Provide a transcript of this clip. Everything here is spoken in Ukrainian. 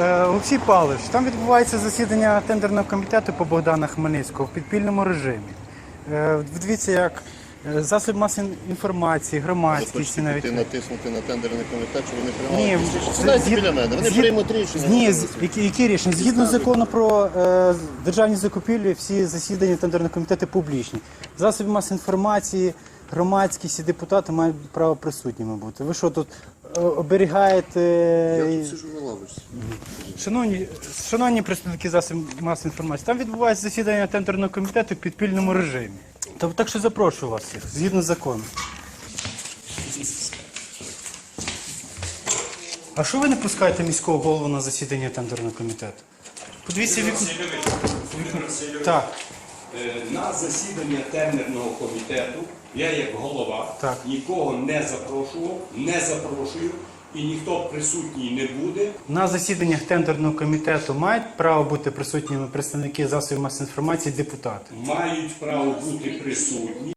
Е, Олексій Павлович, там відбувається засідання тендерного комітету по Богдана Хмельницького в підпільному режимі. Е, Дивіться, як е, засіб масової інформації, громадськість навіть. натиснути на тендерний комітет, щоб вони Ні, рішення. Сідайте згід- біля мене, вони згід- приймуть рішення. Ні, з- які, які рішення? Згідно закону про е, державні закупівлі, всі засідання тендерного комітету публічні. Засоби масової інформації, громадськість і депутати мають право присутніми бути. Ви що тут оберігаєте? Я тут сижу на лавочці. Шановні, шановні представники засобів масової інформації, там відбувається засідання тендерного комітету в підпільному режимі. Тобто, так що запрошую вас всіх, згідно закону. А що ви не пускаєте міського голову на засідання тендерного комітету? Подивіться вікно. Так, На засідання тендерного комітету я як голова Так. нікого не запрошував, не запрошую і ніхто присутній не буде. на засіданнях тендерного комітету мають право бути присутніми представники засобів масової інформації, депутати. Мають право бути присутні.